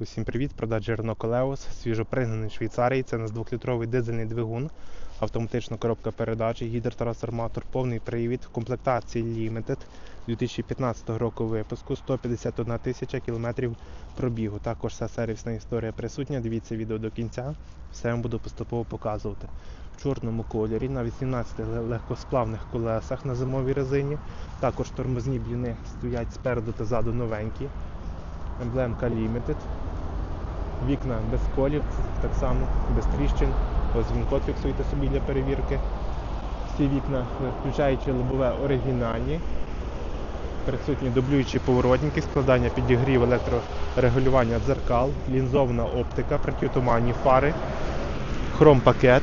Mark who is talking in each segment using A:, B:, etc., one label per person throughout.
A: Усім привіт, продаж Renault Koleos, свіжопригнаний Швейцарії. Це у нас 2-літровий дизельний двигун, автоматична коробка передач, гідротрансформатор, повний привід, комплектації Limited 2015 року випуску, 151 тисяча кілометрів пробігу. Також вся сервісна історія присутня. Дивіться відео до кінця, все вам буду поступово показувати. В чорному кольорі на 18 легкосплавних колесах на зимовій резині. Також тормозні бліни стоять спереду та ззаду новенькі. Емблемка Limited. Вікна без колів, так само, без тріщин. Ось він код фіксуйте собі для перевірки. Всі вікна, включаючи лобове, оригінальні. Присутні дублюючі поворотники, складання підігрів, електрорегулювання дзеркал, лінзована оптика, протитуманні фари, хром-пакет.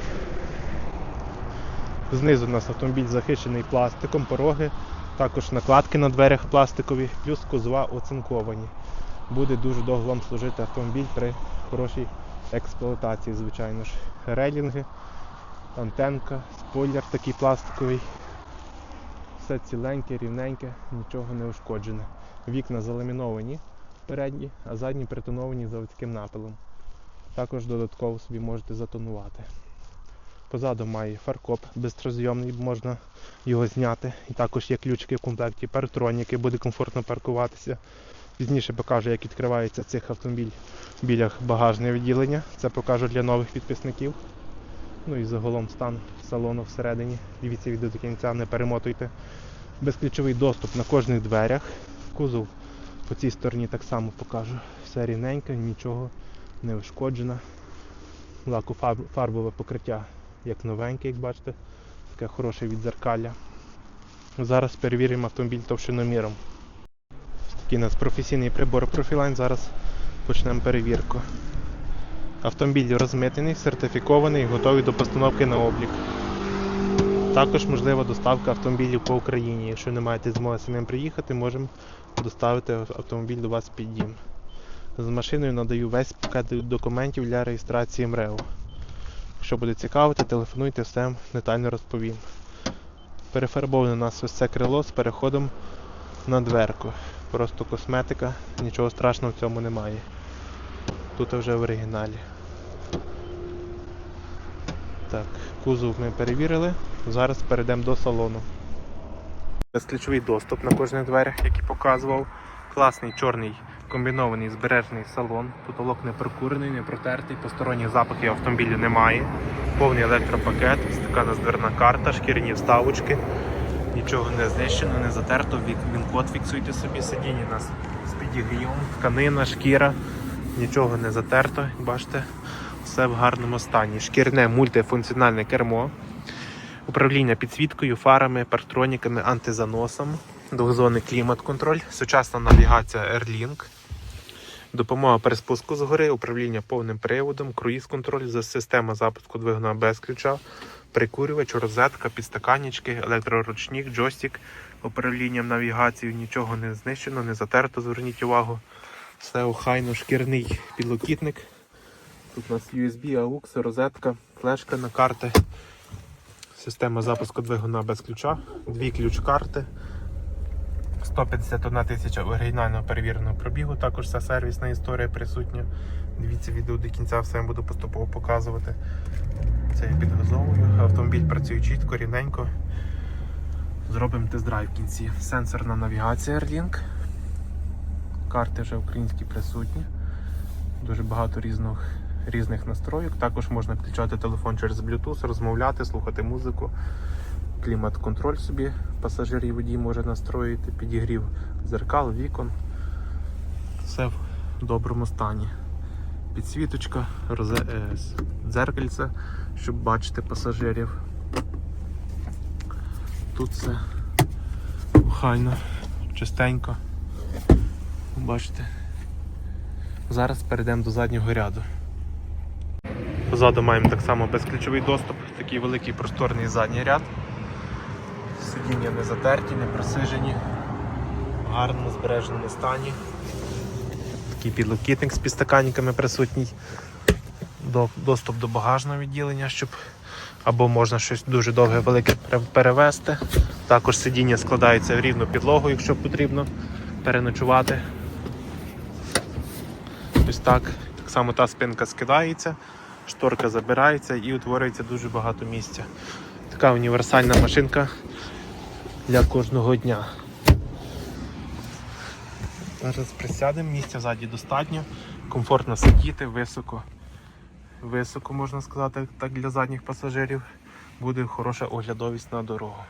A: Знизу у нас автомобіль захищений пластиком, пороги, також накладки на дверях пластикові, плюс кузова оцинковані буде дуже довго вам служити автомобіль при хорошій експлуатації, звичайно ж. Рейлінги, антенка, спойлер такий пластиковий. Все ціленьке, рівненьке, нічого не ушкоджене. Вікна заламіновані передні, а задні притоновані заводським напилом. Також додатково собі можете затонувати. Позаду має фаркоп безстрозйомний, можна його зняти. І також є ключики в комплекті, парктроніки, буде комфортно паркуватися. Пізніше покажу, як відкривається цих автомобіль біля багажне відділення. Це покажу для нових підписників. Ну і загалом стан салону всередині. Дивіться відео до кінця, не перемотуйте. Безключовий доступ на кожних дверях. Кузов по цій стороні так само покажу. Все рівненько, нічого не ушкоджено. Лаку фарбове покриття як новеньке, як бачите. Таке хороше відзеркалля. Зараз перевіримо автомобіль товщиноміром. Такий у нас професійний прибор Profiline. Зараз почнемо перевірку. Автомобіль розмитений, сертифікований, готовий до постановки на облік. Також можлива доставка автомобілів по Україні. Якщо не маєте змоги самим приїхати, можемо доставити автомобіль до вас під дім. З машиною надаю весь пакет документів для реєстрації МРЕО. Якщо буде цікавити, телефонуйте, все детально розповім. Перефарбоване у нас ось це крило з переходом на дверку. Просто косметика, нічого страшного в цьому немає. Тут вже в оригіналі. Так, кузов ми перевірили. Зараз перейдемо до салону. Безключовий доступ на кожних дверях, який показував. Класний чорний комбінований збережений салон. Потолок не прокурений, не протертий, посторонніх запахів автомобілю немає. Повний електропакет, така у карта, шкіряні вставочки. Нічого не знищено, не затерто, він код фіксуйте собі, сидіння нас з підігрівом, тканина, шкіра, нічого не затерто, бачите, все в гарному стані. Шкірне мультифункціональне кермо, управління підсвіткою, фарами, парктроніками, антизаносом, двохзонний клімат-контроль, сучасна навігація Airlink, допомога при спуску згори, управління повним приводом, круїз-контроль, система запуску двигуна без ключа, прикурювач, розетка, підстаканнички, електроручник, джойстик, управлінням навігацією, нічого не знищено, не затерто, зверніть увагу. Все охайно, шкірний підлокітник. Тут у нас USB, AUX, розетка, флешка на карти. Система запуску двигуна без ключа, дві ключ-карти. 151 тисяча оригінального перевіреного пробігу, також вся сервісна історія присутня. Дивіться відео до кінця, все я буду поступово показувати. Це я підгазовую. Автомобіль працює чітко, рівненько. Зробимо тест-драйв в кінці. Сенсорна навігація Airlink. Карти вже українські присутні. Дуже багато різних, різних настройок. Також можна підключати телефон через Bluetooth, розмовляти, слухати музику. Клімат-контроль собі пасажир і водій може настроїти, підігрів дзеркал, вікон. Все в доброму стані. Підсвіточка, розе... дзеркальце, щоб бачити пасажирів. Тут все охайно, чистенько. Бачите. Зараз перейдемо до заднього ряду. Позаду маємо так само безключовий доступ, такий великий просторний задній ряд. Сидіння не затерті, не просижені, в гарному збереженому стані. Такий підлокітник з підстаканниками присутній. До- Доступ до багажного відділення, щоб або можна щось дуже довге велике перевезти. Також сидіння складається в рівну підлогу, якщо потрібно переночувати. Ось так. Так само та спинка скидається, шторка забирається і утворюється дуже багато місця. Така універсальна машинка для кожного дня. Зараз присядемо, місця ззаді достатньо, комфортно сидіти, високо. Високо можна сказати, так для задніх пасажирів. Буде хороша оглядовість на дорогу.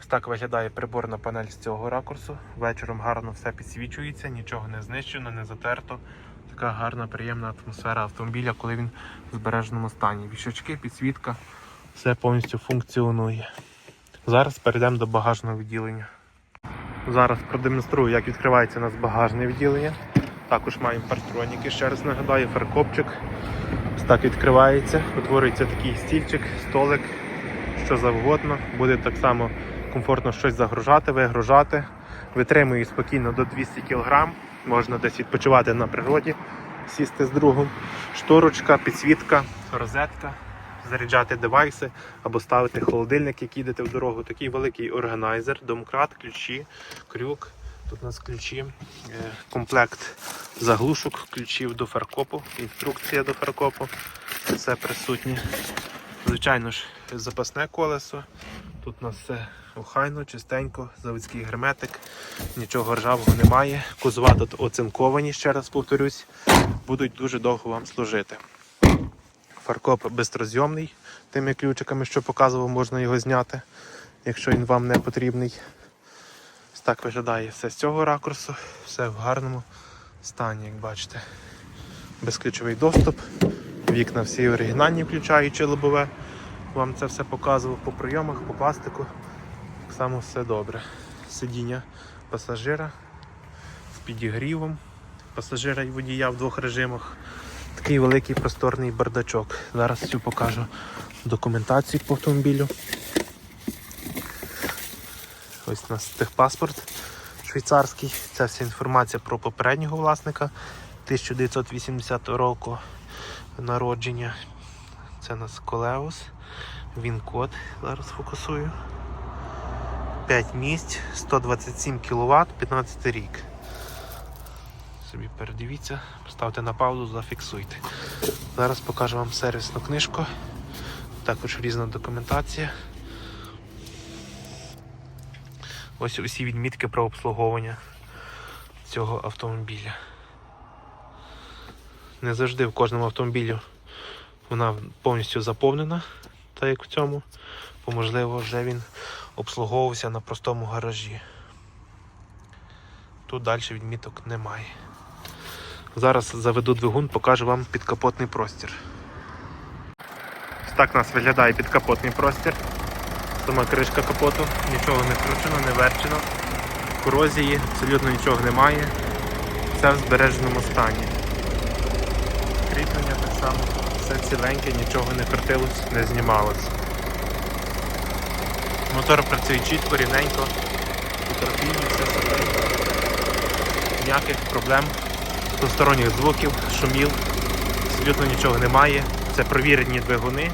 A: Ось так виглядає приборна панель з цього ракурсу. Вечором гарно все підсвічується, нічого не знищено, не затерто. Така гарна, приємна атмосфера автомобіля, коли він в збереженому стані. Вішачки, підсвітка, все повністю функціонує. Зараз перейдемо до багажного відділення. Зараз продемонструю, як відкривається у нас багажне відділення. Також маємо партроніки, ще раз нагадаю, фаркопчик. Ось так відкривається, утворюється такий стільчик, столик, що завгодно. Буде так само комфортно щось загружати, вигружати. Витримує спокійно до 200 кг. Можна десь відпочивати на природі, сісти з другом. Шторочка, підсвітка, розетка, заряджати девайси або ставити холодильник, як їдете в дорогу. Такий великий органайзер, домкрат, ключі, крюк. Тут у нас ключі, е, комплект заглушок, ключів до фаркопу, інструкція до фаркопу. Все присутнє. Звичайно ж, запасне колесо. Тут у нас все охайно, чистенько, заводський герметик, нічого ржавого немає. Кузова тут оцинковані, ще раз повторюсь, будуть дуже довго вам служити. Фаркоп безстрозйомний, тими ключиками, що показував, можна його зняти, якщо він вам не потрібний. Так виглядає все з цього ракурсу, все в гарному стані, як бачите. Безключовий доступ, вікна всі оригінальні, включаючи лобове. Вам це все показував по прийомах, по пластику. Так само все добре. Сидіння пасажира з підігрівом. Пасажира і водія в двох режимах. Такий великий просторний бардачок. Зараз цю покажу документацію по автомобілю. Ось у нас техпаспорт швейцарський. Це вся інформація про попереднього власника 1980 року народження. Це у нас Колеус. Він код. Зараз фокусую. 5 місць, 127 кВт, 15 рік. Собі передивіться, поставте на паузу, зафіксуйте. Зараз покажу вам сервісну книжку. Також різна документація. Ось усі відмітки про обслуговування цього автомобіля. Не завжди в кожному автомобілі вона повністю заповнена, так як в цьому, бо можливо вже він обслуговувався на простому гаражі. Тут далі відміток немає. Зараз заведу двигун, покажу вам підкапотний простір. Ось так у нас виглядає підкапотний простір. Сама кришка капоту, нічого не вкручено, не верчено. Корозії, абсолютно нічого немає. Все в збереженому стані. Кріплення так само, все ціленьке, нічого не крутилось, не знімалось. Мотор працює чітко, рівненько, потерпіння, все супер. Ніяких проблем, двосторонніх звуків, шумів, абсолютно нічого немає. Це провірені двигуни,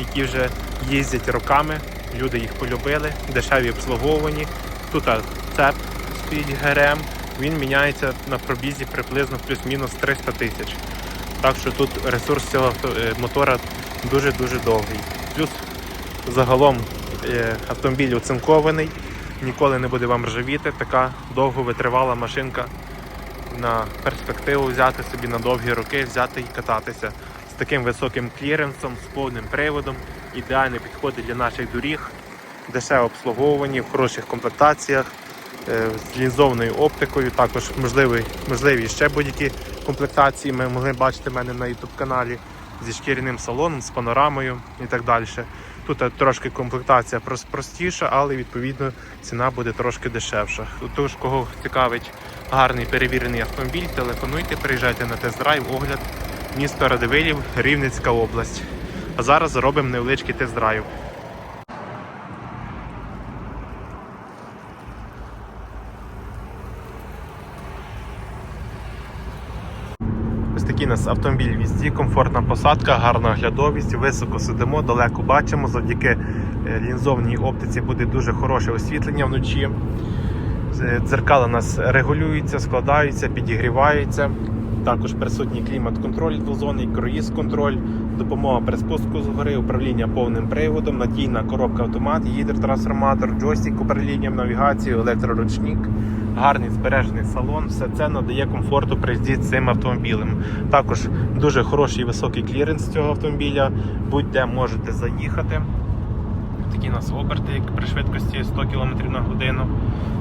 A: які вже їздять роками. Люди їх полюбили, дешеві обслуговувані. Тут цеп стоїть ГРМ, він міняється на пробізі приблизно плюс-мінус 300 тисяч. Так що тут ресурс цього е, мотора дуже-дуже довгий. Плюс загалом е, автомобіль оцинкований, ніколи не буде вам ржавіти. Така довго витривала машинка на перспективу взяти собі на довгі роки, взяти і кататися з таким високим кліренсом, з повним приводом. Ідеально підходить для наших доріг, дешево обслуговувані, в хороших комплектаціях, е, з лінзованою оптикою. Також можливі, можливі ще будь-які комплектації. Ми могли бачити в мене на YouTube каналі зі шкіряним салоном, з панорамою і так далі. Тут е, трошки комплектація простіша, але відповідно ціна буде трошки дешевша. Тож, кого цікавить гарний перевірений автомобіль, телефонуйте, приїжджайте на тест-драйв, огляд, місто Радивилів, Рівненська область. А зараз зробимо невеличкий тест-драйв. Ось такий у нас автомобіль візді, комфортна посадка, гарна оглядовість, високо сидимо, далеко бачимо. Завдяки е, лінзовній оптиці буде дуже хороше освітлення вночі. Е, Дзеркала у нас регулюються, складаються, підігріваються. Також присутній клімат-контроль двозонний, круїз-контроль, допомога при спуску з гори, управління повним приводом, надійна коробка автомат, гідротрансформатор, джойстик управлінням, навігацію, електроручник, гарний збережений салон. Все це надає комфорту при їзді цим автомобілем. Також дуже хороший високий кліренс цього автомобіля. Будь-де можете заїхати. Такі у нас оберти, при швидкості 100 км на годину,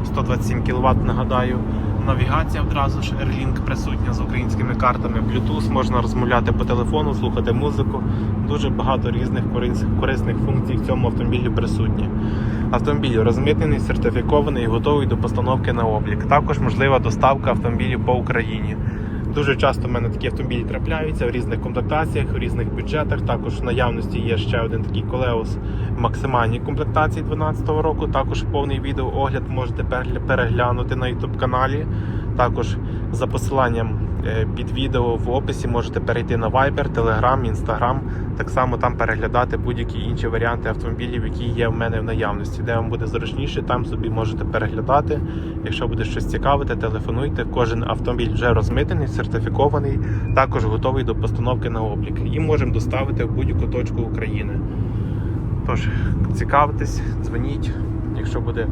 A: 127 кВт, нагадаю. Навігація одразу ж Airlink присутня з українськими картами, Bluetooth, можна розмовляти по телефону, слухати музику. Дуже багато різних корисних функцій в цьому автомобілі присутні. Автомобіль розмитнений, сертифікований і готовий до постановки на облік. Також можлива доставка автомобілів по Україні. Дуже часто в мене такі автомобілі трапляються в різних комплектаціях, в різних бюджетах. Також в наявності є ще один такий колеус максимальній комплектації 2012 року. Також повний відеоогляд можете переглянути на YouTube каналі. Також за посиланням е, під відео в описі можете перейти на Viber, Telegram, Instagram. Так само там переглядати будь-які інші варіанти автомобілів, які є в мене в наявності. Де вам буде зручніше, там собі можете переглядати. Якщо буде щось цікавити, телефонуйте. Кожен автомобіль вже розмитений, сертифікований, також готовий до постановки на облік. І можемо доставити в будь-яку точку України. Тож, цікавитесь, дзвоніть, якщо буде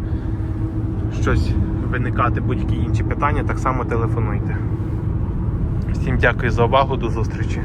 A: щось виникати, будь-які інші питання, так само телефонуйте. Всім дякую за увагу, до зустрічі.